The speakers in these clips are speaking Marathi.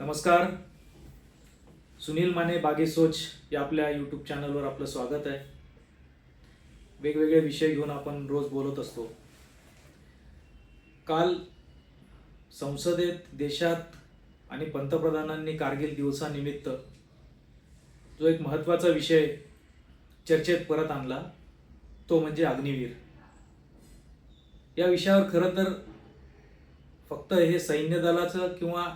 नमस्कार. सुनील माने बागे सोच या आपल्या यूट्यूब चॅनलवर आपलं स्वागत आहे. वेगवेगळे विषय घेऊन आपण रोज बोलत असतो. काल संसदेत देशात आणि पंतप्रधानांनी कारगिल दिवसानिमित्त जो एक महत्त्वाचा विषय चर्चेत परत आणला तो म्हणजे अग्निवीर. या विषयावर खरं तर फक्त हे सैन्य दलाचं किंवा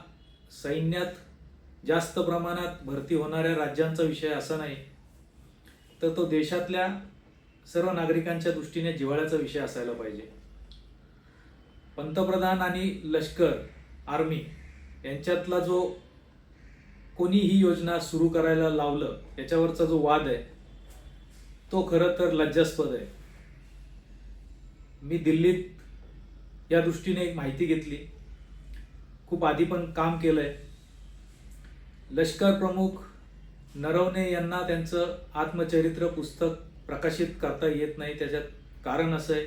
सैन्यात जास्त प्रमाणात भरती होणाऱ्या राज्यांचा विषय असा नाही तर तो देशातल्या सर्व नागरिकांच्या दृष्टीने जिव्हाळ्याचा विषय असायला पाहिजे. पंतप्रधान आणि लष्कर आर्मी यांच्यातला जो कोणी ही योजना सुरू करायला लावलं याच्यावरचा जो वाद आहे तो खरं तर लज्जास्पद आहे. मी दिल्लीत या दृष्टीने एक माहिती घेतली. खूप आधी पण काम केलंय. लष्कर प्रमुख नरवणे यांना त्यांचं आत्मचरित्र पुस्तक प्रकाशित करता येत नाही. त्याच्यात कारण असं आहे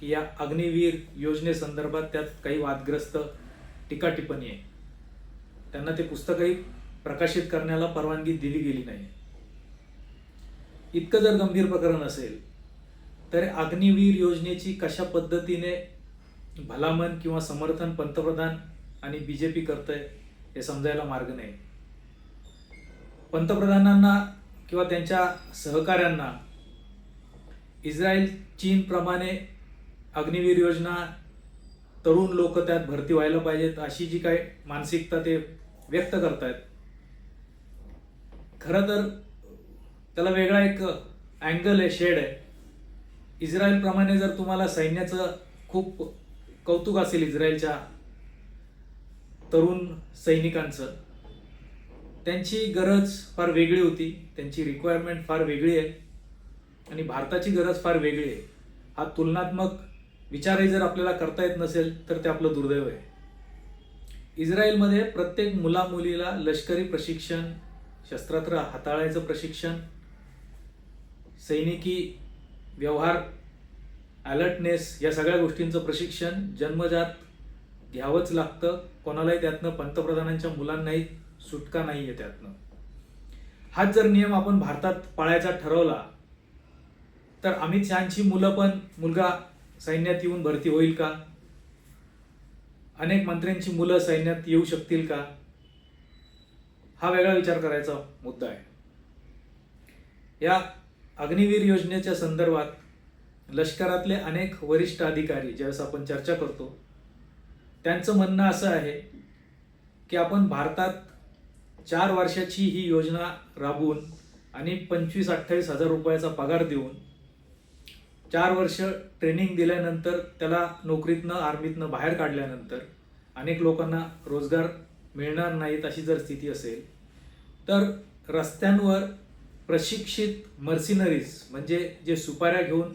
की या अग्निवीर योजनेसंदर्भात त्यात काही वादग्रस्त टीका टिप्पणी आहे. त्यांना ते पुस्तकही प्रकाशित करण्याला परवानगी दिली गेली नाही. इतकं जर गंभीर प्रकरण असेल तर अग्निवीर योजनेची कशा पद्धतीने भलामन किंवा समर्थन पंतप्रधान आणि बी जे पी करतंय हे समजायला मार्ग नाही. पंतप्रधानांना किंवा त्यांच्या सहकाऱ्यांना इस्रायल चीन प्रमाणे अग्निवीर योजना तरुण लोक त्यात भरती व्हायला पाहिजेत अशी जी काही मानसिकता ते व्यक्त करतायत. खरं तर त्याला वेगळा एक अँगल आहे शेड आहे. इस्रायल प्रमाणे जर तुम्हाला सैन्याचं खूप कौतुक असेल इस्रायलच्या तरुण सैनिकांचं. त्यांची गरज फार वेगळी होती. त्यांची रिक्वायरमेंट फार वेगळी आहे. आणि भारताची गरज फार वेगळी आहे. हा तुलनात्मक विचारही जर आपल्याला करता येत नसेल तर ते आपलं दुर्दैव आहे. इस्रायलमध्ये प्रत्येक मुलामुलीला लष्करी प्रशिक्षण शस्त्रास्त्र हाताळायचं प्रशिक्षण सैनिकी व्यवहार अलर्टनेस या सगळ्या गोष्टींचं प्रशिक्षण जन्मजात घ्यावंच लागतं. कोणालाही त्यातनं पंतप्रधानांच्या मुलांनाही सुटका नाही आहे त्यातनं. हाच जर नियम आपण भारतात पाळायचा ठरवला तर अमित शहाची मुलं पण मुलगा सैन्यात येऊन भरती होईल का? अनेक मंत्र्यांची मुलं सैन्यात येऊ शकतील का? हा वेगळा विचार करायचा मुद्दा आहे. या अग्निवीर योजनेच्या संदर्भात लष्करातले अनेक वरिष्ठ अधिकारी ज्यावेळेस आपण चर्चा करतो त्यांचं म्हणणं असं आहे की आपण भारतात चार वर्षाची ही योजना राबवून आणि पंचवीस अठ्ठावीस हजार रुपयाचा पगार देऊन चार वर्ष ट्रेनिंग दिल्यानंतर त्याला नोकरीतनं आर्मीतनं बाहेर काढल्यानंतर अनेक लोकांना रोजगार मिळणार नाहीत अशी जर स्थिती असेल तर रस्त्यांवर प्रशिक्षित मर्सिनरीज म्हणजे जे सुपाऱ्या घेऊन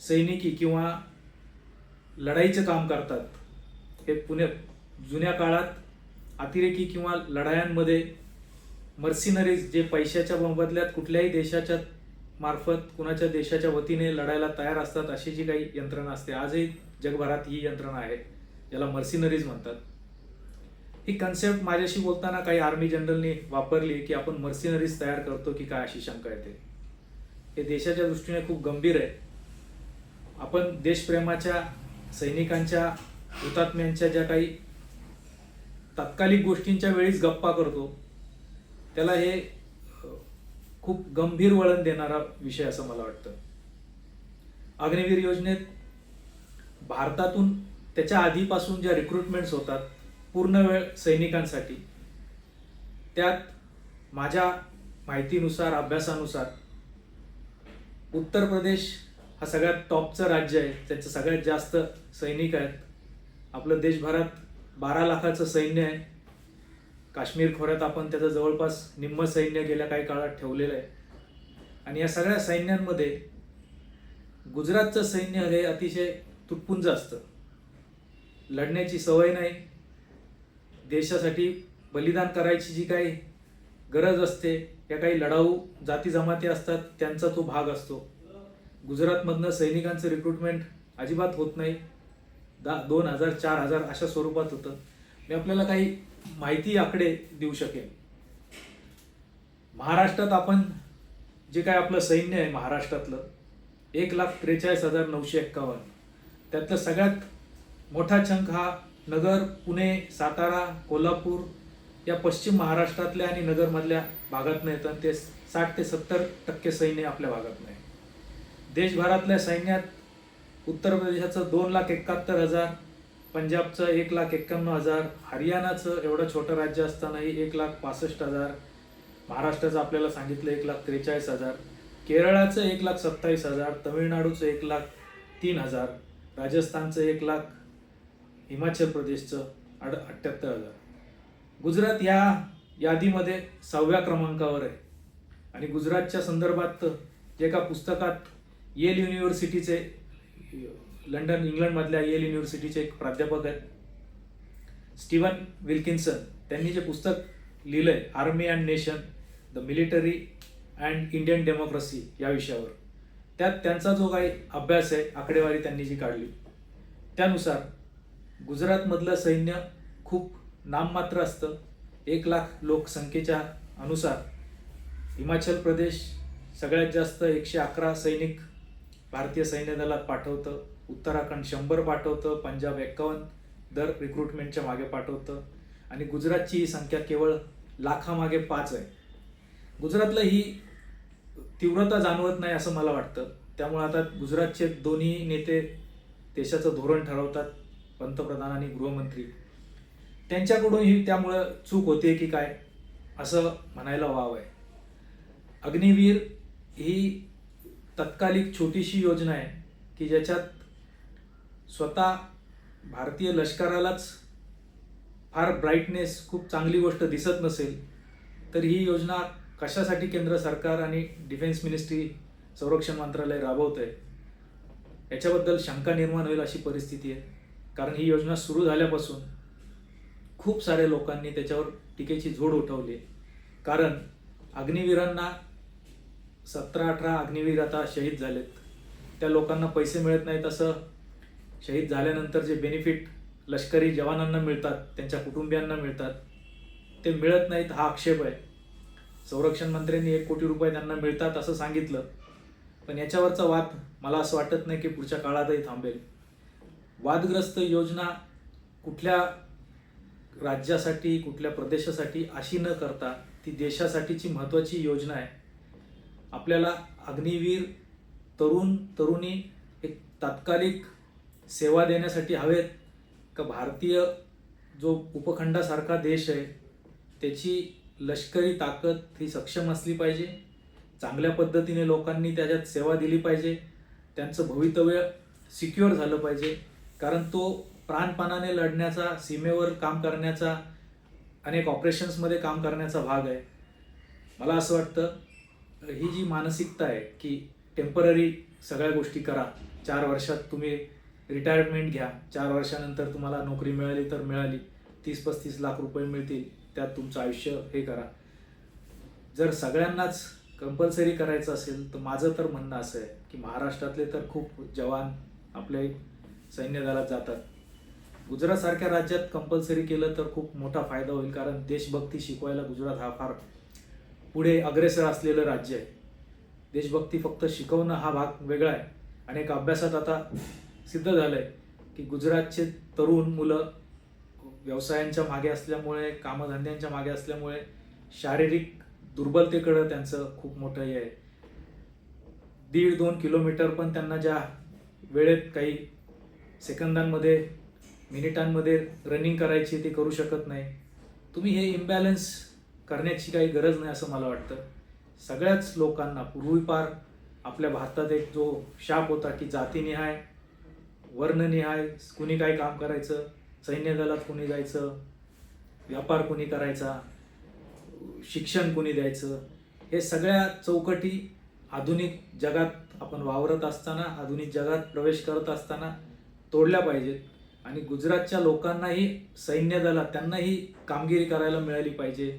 सैनिकी किंवा लढाईचं काम करतात. हे पुणे जुन्या काळात अतिरेकी किंवा लढायांमध्ये मर्सिनरीज जे पैशाच्या मोबदल्यात कुठल्याही देशाच्या मार्फत कुणाच्या देशाच्या वतीने लढायला तयार असतात अशी जी काही यंत्रणा असते आजही जगभरात ही यंत्रणा आहे ज्याला मर्सिनरीज म्हणतात. ही कन्सेप्ट माझ्याशी बोलताना काही आर्मी जनरलनी वापरली की आपण मर्सिनरीज तयार करतो की काय अशी शंका येते. हे देशाच्या दृष्टीने खूप गंभीर आहे. आपण देशप्रेमाच्या सैनिकांच्या हुतात्म्यांच्या ज्या काही तात्कालिक गोष्टींच्या वेळीच गप्पा करतो त्याला हे खूप गंभीर वळण देणारा विषय असं मला वाटतं. अग्निवीर योजनेत भारतातून त्याच्या आधीपासून ज्या रिक्रुटमेंट्स होतात पूर्ण वेळ सैनिकांसाठी त्यात माझ्या माहितीनुसार अभ्यासानुसार उत्तर प्रदेश हा सगळ्यात टॉपचं राज्य आहे. त्याचं सगळ्यात जास्त सैनिक आहेत. आपलं देशभरात बारा लाखाचं सैन्य आहे. काश्मीर खोऱ्यात आपण त्याचं जवळपास निम्म सैन्य गेल्या काही काळात ठेवलेलं आहे. आणि या सगळ्या सैन्यांमध्ये गुजरातचं सैन्य हे अतिशय तुटपुंज असतं. लढण्याची सवय नाही. देशासाठी बलिदान करायची जी काही गरज असते या काही लढाऊ जाती जमाती असतात त्यांचा तो भाग असतो. गुजरातमधनं सैनिकांचं रिक्रुटमेंट अजिबात होत नाही. दा दोन हजार चार हजार अशा स्वरूपात होतं. मी आपल्याला काही माहिती आकडे देऊ शकेन. महाराष्ट्रात आपण जे काय आपलं सैन्य आहे महाराष्ट्रातलं एक लाख त्रेचाळीस हजार नऊशे एक्कावन्न. त्यातलं सगळ्यात मोठा चंक हा नगर पुणे सातारा कोल्हापूर या पश्चिम महाराष्ट्रातल्या आणि नगरमधल्या भागातनं येतं. ते साठ ते सत्तर टक्के सैन्य आपल्या भागातनं आहे. देशभरातल्या सैन्यात उत्तर प्रदेशाचं दोन लाख एकाहत्तर हजार पंजाबचं एक लाख एक्क्याण्णव हजार हरियाणाचं एवढं छोटं राज्य असतानाही एक लाख पासष्ट हजार महाराष्ट्राचं आपल्याला सांगितलं एक लाख त्रेचाळीस हजार केरळाचं एक लाख सत्तावीस हजार तमिळनाडूचं एक लाख तीन हजार राजस्थानचं एक लाख हिमाचल प्रदेशचं अड अठ्ठ्याहत्तर हजार. गुजरात या यादीमध्ये सहाव्या क्रमांकावर आहे. आणि गुजरातच्या संदर्भात एका पुस्तकात येल युनिव्हर्सिटीचे लंडन इंग्लंडमधल्या येल युनिव्हर्सिटीचे एक प्राध्यापक आहेत. स्टीवन विल्किन्सन त्यांनी जे पुस्तक लिहिलंय army and nation the military and Indian democracy या विषयावर. त्यात त्यांचा जो काही अभ्यास आहे आकडेवारी त्यांनी जी काढली. त्यानुसार गुजरातमधलं सैन्य खूप नाममात्र असतं. एक लाख लोकसंख्येच्या अनुसार हिमाचल प्रदेश सगळ्यात जास्त एकशे अकरा सैनिक भारतीय सैन्य दलात पाठवतं. उत्तराखंड शंभर पाठवतं. पंजाब एक्कावन्न दर रिक्रुटमेंटच्या मागे पाठवतं. आणि गुजरातची ही संख्या केवळ लाखामागे पाच आहे. गुजरातला ही तीव्रता जाणवत नाही असं मला वाटतं. त्यामुळे आता गुजरातचे दोन्ही नेते देशाचं धोरण ठरवतात पंतप्रधान आणि गृहमंत्री. त्यांच्याकडून ही त्यामुळं चूक होते की काय असं म्हणायला वाव आहे. अग्निवीर ही तत्कालिक छोटीशी योजना आहे की ज्याच्यात स्वतः भारतीय लष्करालाच फार ब्राईटनेस खूप चांगली गोष्ट दिसत नसेल तर ही योजना कशासाठी केंद्र सरकार आणि डिफेन्स मिनिस्ट्री संरक्षण मंत्रालय राबवत आहे याच्याबद्दल शंका निर्माण होईल अशी परिस्थिती आहे कारण ही योजना सुरू झाल्यापासून खूप साऱ्या लोकांनी त्याच्यावर टीकेची झोड उठवली आहे. कारण अग्निवीरांना सतरा अठरा अग्निवीर आता शहीद झालेत. त्या लोकांना पैसे मिळत नाहीत असं शहीद झाल्यानंतर जे बेनिफिट लष्करी जवानांना मिळतात त्यांच्या कुटुंबियांना मिळतात ते मिळत नाहीत हा आक्षेप आहे. संरक्षण मंत्र्यांनी एक कोटी रुपये त्यांना मिळतात असं सांगितलं. पण याच्यावरचा वाद मला असं वाटत नाही की पुढच्या काळातही थांबेल. वादग्रस्त योजना कुठल्या राज्यासाठी कुठल्या प्रदेशासाठी अशी न करता ती देशासाठीची महत्त्वाची योजना आहे. आपल्याला अग्निवीर तरुण तरुणी एक तात्कालिक सेवा देण्यासाठी हवेत. का भारतीय जो उपखंडासारखा देश आहे त्याची लष्करी ताकद ही सक्षम असली पाहिजे. चांगल्या पद्धतीने लोकांनी त्याच्यात सेवा दिली पाहिजे. त्यांचं भवितव्य सिक्युअर झालं पाहिजे. कारण तो प्राणपणाने लढण्याचा सीमेवर काम करण्याचा अनेक ऑपरेशन्समध्ये काम करण्याचा भाग आहे. मला असं वाटतं ही जी मानसिकता आहे की टेंपररी सगळ्या गोष्टी करा चार वर्षात तुम्ही रिटायरमेंट घ्या चार वर्षानंतर तुम्हाला नोकरी मिळाली तर मिळाली तीस पस्तीस लाख रुपये मिळतील त्यात तुमचं आयुष्य हे करा. जर सगळ्यांनाच कंपल्सरी करायचं असेल तर माझं तर म्हणणं असं आहे की महाराष्ट्रातले तर खूप जवान आपले सैन्य दलात जातात. गुजरातसारख्या राज्यात कंपल्सरी केलं तर खूप मोठा फायदा होईल कारण देशभक्ती शिकवायला गुजरात हा फार पुढे अग्रेसर असलेलं राज्य आहे. देशभक्ती फक्त शिकवणं हा भाग वेगळा आहे. आणि एक अभ्यासात आता सिद्ध झालं आहे की गुजरातचे तरुण मुलं व्यवसायांच्या मागे असल्यामुळे कामधंद्यांच्या मागे असल्यामुळे शारीरिक दुर्बलतेकडं त्यांचं खूप मोठं हे आहे. दीड दोन किलोमीटर पण त्यांना ज्या वेळेत काही सेकंदांमध्ये मिनिटांमध्ये रनिंग करायची ते करू शकत नाही. तुम्ही हे इम्बॅलन्स करण्याची काही गरज नाही असं मला वाटतं. सगळ्याच लोकांना पूर्वीपार आपल्या भारतात एक जो शाप होता की जातीनिहाय वर्णनिहाय कुणी काय काम करायचं सैन्य दलात कुणी जायचं व्यापार कुणी करायचा शिक्षण कुणी द्यायचं हे सगळ्या चौकटी आधुनिक जगात आपण वावरत असताना आधुनिक जगात प्रवेश करत असताना तोडल्या पाहिजेत. आणि गुजरातच्या लोकांनाही सैन्य दलात त्यांनाही कामगिरी करायला मिळाली पाहिजे.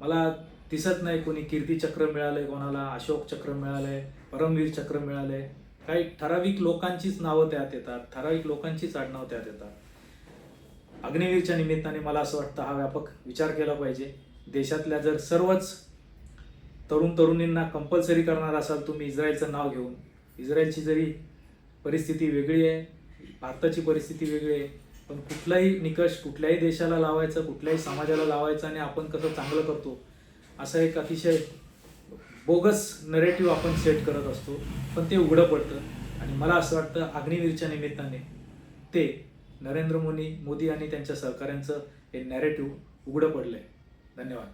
मला दिसत नाही कोणी कीर्तीचक्र मिळालंय कोणाला अशोक चक्र मिळालंय परमवीर चक्र मिळालंय. काही ठराविक लोकांचीच नावं त्यात येतात ठराविक लोकांचीच आडनावं त्यात येतात. अग्निवीरच्या निमित्ताने मला असं वाटतं हा व्यापक विचार केला पाहिजे. देशातल्या जर सर्वच तरुण तरुणींना कंपल्सरी करणार असाल तुम्ही इस्रायलचं नाव घेऊन इस्रायलची जरी परिस्थिती वेगळी आहे भारताची परिस्थिती वेगळी आहे पण कुठलाही निकष कुठल्याही देशाला लावायचं कुठल्याही समाजाला लावायचं आणि आपण कसं चांगलं करतो असं एक अतिशय बोगस नरेटिव्ह आपण सेट करत असतो. पण ते उघडं पडतं. आणि मला असं वाटतं अग्निवीरच्या निमित्ताने ते नरेंद्र मोदी मोदी आणि त्यांच्या सहकाऱ्यांचं हे नॅरेटिव्ह उघडं पडलं आहे धन्यवाद.